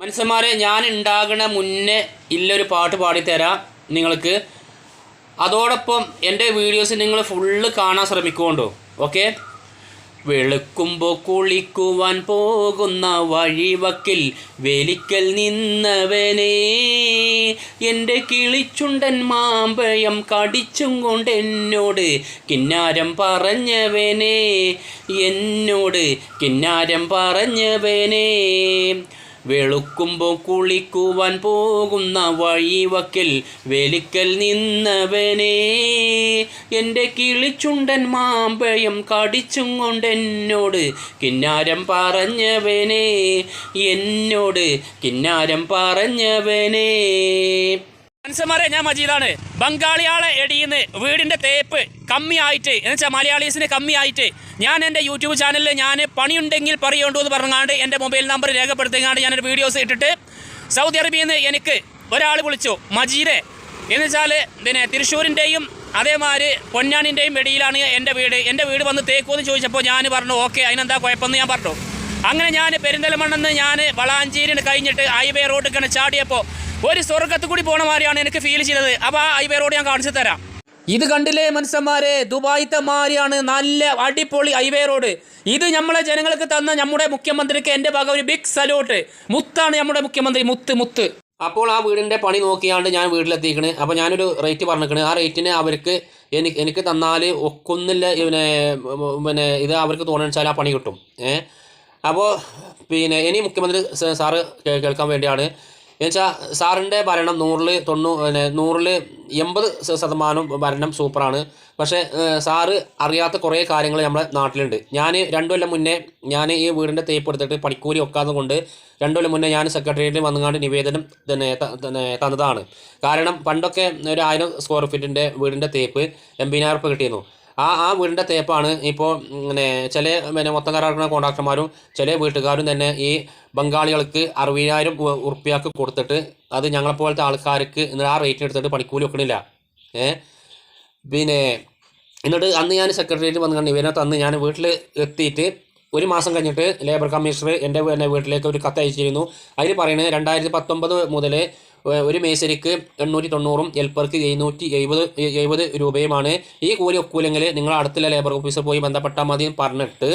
മനുഷ്യന്മാരെ ഞാൻ ഉണ്ടാകണ മുന്നേ ഇല്ലൊരു പാട്ട് പാടിത്തരാം നിങ്ങൾക്ക്. അതോടൊപ്പം എന്റെ വീഡിയോസ് നിങ്ങൾ ഫുള്ള് കാണാൻ ശ്രമിക്കുകൊണ്ടോ ഓക്കെ? വെളുക്കുമ്പോൾ കുളിക്കുവാൻ പോകുന്ന വഴിവക്കിൽ വേലിക്കൽ നിന്നവനേ എന്റെ കിളിച്ചുണ്ടൻ മാമ്പഴം കടിച്ചും കൊണ്ട് എന്നോട് കിന്നാരം പറഞ്ഞവനെ എന്നോട് കിന്നാരം പറഞ്ഞവനെ. വെളുക്കുമ്പോൾ കുളിക്കുവാൻ പോകുന്ന വഴിവക്കിൽ വെലിക്കൽ നിന്നവനെ. എന്റെ കിളിച്ചുണ്ടൻ മാമ്പഴം കടിച്ചും കൊണ്ട് എന്നോട് കിന്നാരം പറഞ്ഞവനെ. എന്നോട് കിന്നാരം പറഞ്ഞവനെ. മനുഷ്യന്മാരെ ഞാൻ മജീദാണ്. ബംഗാളിയാളെ എടിയിന്ന് വീടിന്റെ തേപ്പ് കമ്മിയായിട്ട് എന്ന് വെച്ചാൽ മലയാളീസിന് കമ്മിയായിട്ട്. ഞാൻ എന്റെ യൂട്യൂബ് ചാനലിൽ ഞാൻ പണിയുണ്ടെങ്കിൽ പറയുണ്ടോ എന്ന് പറഞ്ഞാണ്ട് എന്റെ മൊബൈൽ നമ്പർ രേഖപ്പെടുത്തിങ്ങാണ്ട് ഞാനൊരു വീഡിയോസ് ഇട്ടിട്ട് സൗദി അറേബ്യയിൽ നിന്ന് എനിക്ക് ഒരാൾ വിളിച്ചു മജീദെ. എന്ന് വെച്ചാൽ പിന്നെ തൃശ്ശൂരിന്റെയും അതേമാതിരി പൊന്നാനിന്റെയും ഇടയിലാണ് എന്റെ വീട്. എന്റെ വീട് വന്ന് തേക്കുമെന്ന് ചോദിച്ചപ്പോൾ ഞാൻ പറഞ്ഞു ഓക്കെ അതിനെന്താ കുഴപ്പമെന്ന് ഞാൻ പറഞ്ഞു. അങ്ങനെ ഞാൻ പെരിന്തൽമണ്ണെന്ന് ഞാൻ വളാഞ്ചേരിന് കഴിഞ്ഞിട്ട് ഹൈവേ റോഡ് കണ്ട് ചാടിയപ്പോൾ ഒരു സ്വർഗത്ത് കൂടി പോണ മാതിരിയാണ് എനിക്ക് ഫീൽ ചെയ്തത്. അപ്പോൾ ആ ഹൈവേ റോഡ് ഞാൻ കാണിച്ചു തരാം. ഇത് കണ്ടില്ലേ മനുഷ്യന്മാരെ? ദുബായിത്തെ മാറിയാണ് നല്ല അടിപൊളി ഹൈവേ റോഡ് ഇത് നമ്മളെ ജനങ്ങൾക്ക് തന്ന നമ്മുടെ മുഖ്യമന്ത്രിക്ക് എന്റെ ഭാഗം ഒരു ബിഗ് സല്യൂട്ട് മുത്താണ് നമ്മുടെ മുഖ്യമന്ത്രി. മുത്ത് മുത്ത്. അപ്പോൾ ആ വീടിന്റെ പണി നോക്കിയാണ്ട് ഞാൻ വീട്ടിലെത്തിക്കണ് അപ്പോൾ ഞാനൊരു റേറ്റ് പറഞ്ഞിരിക്കണ്. ആ റേറ്റിന് അവർക്ക് എനിക്ക് എനിക്ക് തന്നാൽ ഒക്കൊന്നില്ല പിന്നെ പിന്നെ ഇത് അവർക്ക് തോന്നിച്ചാൽ ആ പണി കിട്ടും. ഏഹ് അപ്പോൾ പിന്നെ ഇനി മുഖ്യമന്ത്രി സാറ് കേൾക്കാൻ വേണ്ടിയാണ്. എന്നുവെച്ചാൽ സാറിന്റെ ഭരണം നൂറിൽ തൊണ്ണൂ പിന്നെ നൂറിൽ എൺപത് ശതമാനം ഭരണം സൂപ്പറാണ്. പക്ഷേ സാറ് അറിയാത്ത കുറേ കാര്യങ്ങൾ നമ്മുടെ നാട്ടിലുണ്ട്. ഞാൻ രണ്ടു കൊല്ലം മുന്നേ ഞാൻ ഈ വീടിന്റെ തേപ്പ് എടുത്തിട്ട് പണിക്കൂലി ഒക്കാതെ കൊണ്ട് രണ്ടു കൊല്ലം മുന്നേ ഞാൻ സെക്രട്ടേറിയറ്റിൽ വന്നുകൊണ്ട് നിവേദനം തന്നെ തന്നതാണ്. കാരണം പണ്ടൊക്കെ ഒരു ആയിരം സ്ക്വയർ ഫീറ്റിന്റെ വീടിന്റെ തേപ്പ് എൺപതിനായിരം റുപ്യ കിട്ടിയിരുന്നു. ആ ആ വീടിന്റെ തേപ്പാണ് ഇപ്പോൾ പിന്നെ ചില പിന്നെ മൊത്തം കരാറുന്ന കോൺട്രാക്ടർമാരും ചില വീട്ടുകാരും തന്നെ ഈ ബംഗാളികൾക്ക് അറുപതിനായിരം ഉറുപ്പ്യാക്ക് കൊടുത്തിട്ട് അത് ഞങ്ങളെപ്പോലത്തെ ആൾക്കാർക്ക് ആ റേറ്റ് എടുത്തിട്ട് പണിക്കൂലി വെക്കണില്ല. ഏ? പിന്നെ എന്നിട്ട് അന്ന് ഞാൻ സെക്രട്ടേറിയറ്റ് വന്ന് ഇവരെ തന്ന് ഞാൻ വീട്ടിൽ എത്തിയിട്ട് ഒരു മാസം കഴിഞ്ഞിട്ട് ലേബർ കമ്മീഷണർ എന്റെ വീട്ടിലേക്ക് ഒരു കത്ത് അയച്ചിരുന്നു. അതിൽ പറയുന്നത് രണ്ടായിരത്തി പത്തൊമ്പത് മുതൽ ഒരു മേശരിക്ക് എണ്ണൂറ്റി തൊണ്ണൂറും ഹെൽപ്പർക്ക് എഴുന്നൂറ്റി എഴുപത് എഴുപത് രൂപയുമാണ്. ഈ കൂലി ഒക്കൂലെങ്കിൽ നിങ്ങൾ അടുത്തുള്ള ലേബർ ഓഫീസിൽ പോയി ബന്ധപ്പെട്ടാൽ മതി പറഞ്ഞിട്ട്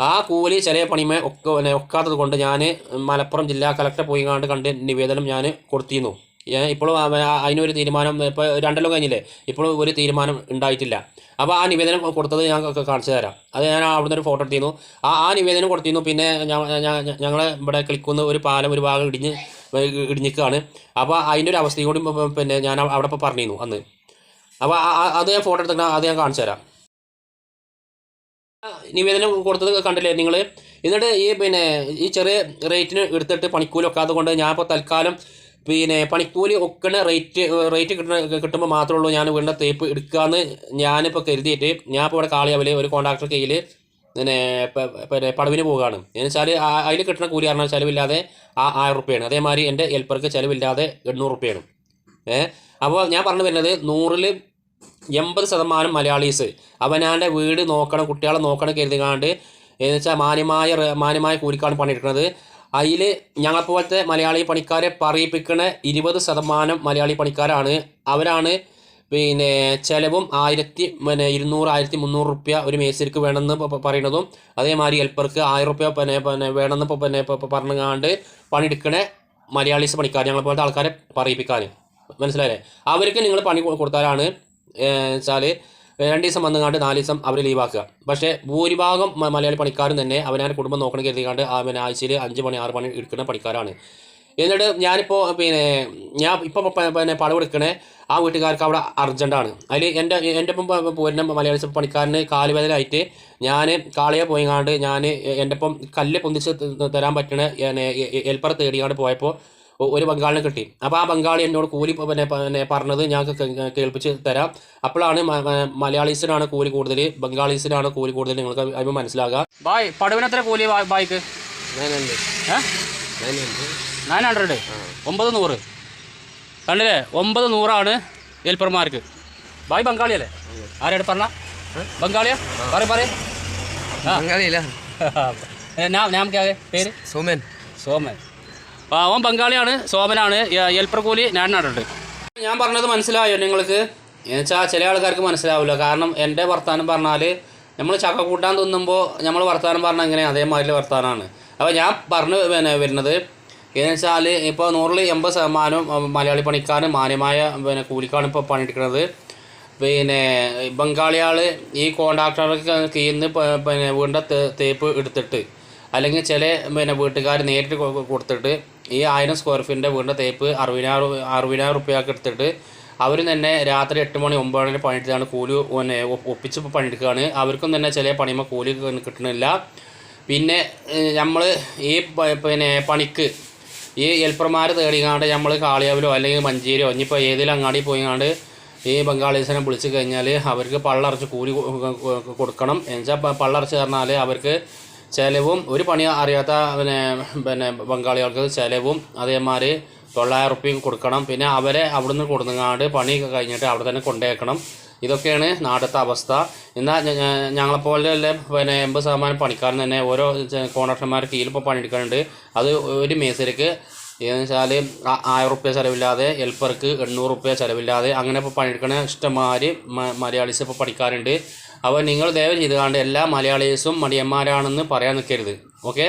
ആ കൂലി ചില പണിമേ ഒക്കെ ഒക്കാത്തത് കൊണ്ട് ഞാൻ മലപ്പുറം ജില്ലാ കളക്ടർ പോയി കണ്ട് കണ്ട് നിവേദനം ഞാൻ കൊടുത്തിരുന്നു. ആ- അതിനൊരു തീരുമാനം ഇപ്പോൾ രണ്ടല്ലോ കഴിഞ്ഞില്ലേ? ഇപ്പോഴും ഒരു തീരുമാനം ഉണ്ടായിട്ടില്ല. അപ്പോൾ ആ നിവേദനം കൊടുത്തത് ഞാൻ കാണിച്ചു തരാം. അത് ഞാൻ അവിടുന്ന് ഒരു ഫോട്ടോ എടുത്തിരുന്നു. ആ ആ നിവേദനം കൊടുത്തിരുന്നു. പിന്നെ ഞങ്ങൾ ഇവിടെ ക്ലിക്കുന്ന ഒരു പാലം ഒരു ഭാഗം ഇടിഞ്ഞ് ഇടിഞ്ഞിക്കുകയാണ് അപ്പോൾ അതിന്റെ ഒരു അവസ്ഥയും കൂടി പിന്നെ ഞാൻ അവിടെ ഇപ്പോൾ പറഞ്ഞിരുന്നു അന്ന്. അപ്പോൾ അത് ഞാൻ ഫോട്ടോ എടുത്തിട്ട് അത് ഞാൻ കാണിച്ചു തരാം. നിവേദനം കൊടുത്തത് കണ്ടില്ലേ നിങ്ങൾ എന്നിട്ട് ഈ പിന്നെ ഈ ചെറിയ റേറ്റിന് എടുത്തിട്ട് പണിക്കൂലൊക്കെ അതുകൊണ്ട് ഞാനിപ്പോൾ ഇപ്പോൾ തൽക്കാലം പിന്നെ പണിക്കൂലി ഒക്കണ റേറ്റ് റേറ്റ് കിട്ടുന്ന കിട്ടുമ്പോൾ മാത്രമേ ഉള്ളൂ ഞാൻ വീടിന്റെ തേപ്പ് എടുക്കാമെന്ന് ഞാനിപ്പോൾ കരുതിയിട്ട് ഞാൻ ഇപ്പോൾ ഇവിടെ കാളിയാവിൽ ഒരു കോൺട്രാക്ടർ കയ്യിൽ പിന്നെ പിന്നെ പടവിന് പോവുകയാണ്. എന്ന് വെച്ചാൽ അതിൽ കിട്ടുന്ന കൂലി കാരണം ചിലവില്ലാതെ ആ ആയിരം റുപ്യാണ്. അതേമാതിരി എന്റെ ഹെൽപ്പർക്ക് ചിലവില്ലാതെ എണ്ണൂറ് റുപ്യാണ്. ഏഹ് അപ്പോൾ ഞാൻ പറഞ്ഞു വരുന്നത് നൂറിൽ എൺപത് ശതമാനം മലയാളീസ് അവനാന്റെ വീട് നോക്കണം കുട്ടികളെ നോക്കണം കരുതികാണ്ട് എന്ന് വെച്ചാൽ മാന്യമായ മാന്യമായ കൂലിക്കാണ് പണിയെടുക്കുന്നത്. അതിൽ ഞങ്ങളെപ്പോലത്തെ മലയാളി പണിക്കാരെ പറയിപ്പിക്കുന്ന ഇരുപത് ശതമാനം മലയാളി പണിക്കാരാണ്. അവരാണ് പിന്നെ ചിലവും ആയിരത്തി പിന്നെ ഇരുന്നൂറ് ആയിരത്തി മുന്നൂറ് റുപ്യ ഒരു മേസ്തിരിക്ക് വേണമെന്ന് പറയുന്നതും അതേമാതിരി ഹെൽപ്പർക്ക് ആയിരം റുപ്യ പിന്നെ പിന്നെ വേണമെന്ന് പിന്നെ ഇപ്പൊ പറഞ്ഞുകാണ്ട് പണിയെടുക്കണ മലയാളീസ് പണിക്കാർ ഞങ്ങളെ പോലത്തെ ആൾക്കാരെ പറയിപ്പിക്കാൻ മനസ്സിലായില്ലേ? അവർക്ക് നിങ്ങൾ പണി കൊടുത്താലാണ് വെച്ചാൽ രണ്ട് ദിവസം വന്നങ്ങാണ്ട് നാല് ദിവസം അവർ ലീവാക്കുക. പക്ഷേ ഭൂരിഭാഗം മലയാളി പണിക്കാരും തന്നെ അവനാണ് കുടുംബം നോക്കണം കരുതിക്കാണ്ട് ആ പിന്നെ ആഴ്ചയിൽ അഞ്ച് മണി ആറ് മണി എടുക്കുന്ന പണിക്കാരാണ്. എന്നിട്ട് ഞാനിപ്പോൾ പിന്നെ ഞാൻ ഇപ്പോൾ പിന്നെ പടം എടുക്കണേ ആ വീട്ടുകാർക്ക് അവിടെ അർജന്റാണ് അതിൽ എന്റെ എന്റെ ഒപ്പം പോരുന്ന മലയാളി പണിക്കാരന് കാലുവേദനയായിട്ട് ഞാൻ കാളിയെ പോയിങ്ങാണ്ട് ഞാൻ എന്റെ ഒപ്പം കല്ല് പൊന്തിച്ച് തരാൻ പറ്റണ ഹെൽപ്പർ തേടിയാണ്ട് പോയപ്പോൾ ഒരു ബംഗാളിനെ കിട്ടി. അപ്പോൾ ആ ബംഗാളി എന്നോട് കൂലി പിന്നെ പിന്നെ പറഞ്ഞത് ഞാൻ കേൾപ്പിച്ച് തരാം. അപ്പോഴാണ് മലയാളീസിനാണ് കൂലി കൂടുതൽ ബംഗാളീസിനാണ് കൂലി കൂടുതൽ നിങ്ങൾക്ക് അതിപ്പോൾ മനസ്സിലാകുക ബായ് പടുവിനെത്ര കൂലി ബായ്ക്ക്? Nine hundred? ഒമ്പത് നൂറ്. കണ്ടില്ലേ? ഒമ്പത് നൂറാണ് ഹെൽപ്പർമാർക്ക് ബായ് ബംഗാളിയല്ലേ? ആരോട് പറഞ്ഞ? ബംഗാളിയാ? പറയും പറയും. ഞാൻ നാം നാം പേര്? സോമൻ. സോമൻ. അവൻ ബംഗാളിയാണ് സോമനാണ് എൽപ്പർ കൂലി ഞാൻ പറഞ്ഞത് മനസ്സിലായോ നിങ്ങൾക്ക്? എന്നുവെച്ചാൽ ചില ആൾക്കാർക്ക് മനസ്സിലാവില്ല. കാരണം എന്റെ വർത്തമാനം പറഞ്ഞാൽ നമ്മൾ ചക്ക കൂട്ടാൻ തിന്നുമ്പോൾ നമ്മൾ വർത്തമാനം പറഞ്ഞാൽ എങ്ങനെ അതേമാതിരി വർത്തമാനമാണ് അപ്പോൾ ഞാൻ പറഞ്ഞു പിന്നെ വരുന്നത് എന്ന് വെച്ചാൽ ഇപ്പോൾ നൂറിൽ എൺപത് ശതമാനം മലയാളി പണിക്കാരൻ മാന്യമായ പിന്നെ കൂലിക്കാണ് ഇപ്പോൾ പണിയെടുക്കുന്നത്. പിന്നെ ബംഗാളിയാൾ ഈ കോൺട്രാക്ടർക്ക് കീഴിൽ നിന്ന് പിന്നെ വീണ്ട തേപ്പ് എടുത്തിട്ട് അല്ലെങ്കിൽ ചില പിന്നെ വീട്ടുകാർ നേരിട്ട് കൊടുത്തിട്ട് ഈ ആയിരം സ്ക്വയർ ഫീറ്റിന്റെ വീടിന്റെ തേപ്പ് അറുപതിനായിരം അറുപതിനായിരം റുപ്യക്ക് എടുത്തിട്ട് അവർ തന്നെ രാത്രി എട്ട് മണി ഒമ്പത് മണി പണിയെടുത്താണ് കൂലി പിന്നെ ഒപ്പിച്ച് പണിയെടുക്കുകയാണ് അവർക്കും തന്നെ ചില പണിയുമ്പോൾ കൂലി കിട്ടണില്ല. പിന്നെ നമ്മൾ ഈ പിന്നെ പണിക്ക് ഈ ഹെൽപ്പർമാർ തേടിങ്ങാണ്ട് നമ്മൾ കാളിയാവിലോ അല്ലെങ്കിൽ മഞ്ചേരിയോ ഇനിയിപ്പോൾ ഏതെങ്കിലും അങ്ങാടി പോയിങ്ങാണ്ട് ഈ ബംഗാളീസിനെ വിളിച്ച് കഴിഞ്ഞാൽ അവർക്ക് പള്ളറച്ച് കൂലി കൊടുക്കണം. എന്നുവെച്ചാൽ പള്ളറച്ച് പറഞ്ഞാൽ അവർക്ക് ചിലവും ഒരു പണി അറിയാത്ത പിന്നെ പിന്നെ ബംഗാളികൾക്ക് ചിലവും അതേമാതിരി തൊള്ളായിരം റുപ്യയും കൊടുക്കണം. പിന്നെ അവരെ അവിടെ നിന്ന് കൊടുങ്ങാണ്ട് പണി കഴിഞ്ഞിട്ട് അവിടെ തന്നെ കൊണ്ടേക്കണം. ഇതൊക്കെയാണ് നാടത്തെ അവസ്ഥ. എന്നാൽ ഞങ്ങളെപ്പോലെയുള്ള പിന്നെ എൺപത് ശതമാനം പണിക്കാരൻ തന്നെ ഓരോ കോൺട്രാക്ടർമാർ കീഴിൽ ഇപ്പോൾ പണിയെടുക്കാനുണ്ട് അത് ഒരു മേസരിക്ക് ഏതെന്ന് വെച്ചാൽ ആയിരം റുപ്യ ചിലവില്ലാതെ ഹെൽപ്പർക്ക് എണ്ണൂറ് റുപ്യ ചിലവില്ലാതെ അങ്ങനെ ഇപ്പോൾ പണിയെടുക്കണ ഇഷ്ടംമാതിരി മലയാളീസ് ഇപ്പോൾ പഠിക്കാറുണ്ട് അപ്പോൾ നിങ്ങൾ ദയവ് ചെയ്തുകൊണ്ട് എല്ലാ മലയാളീസും മടിയന്മാരാണെന്ന് പറയാൻ നിൽക്കരുത്. ഓക്കെ?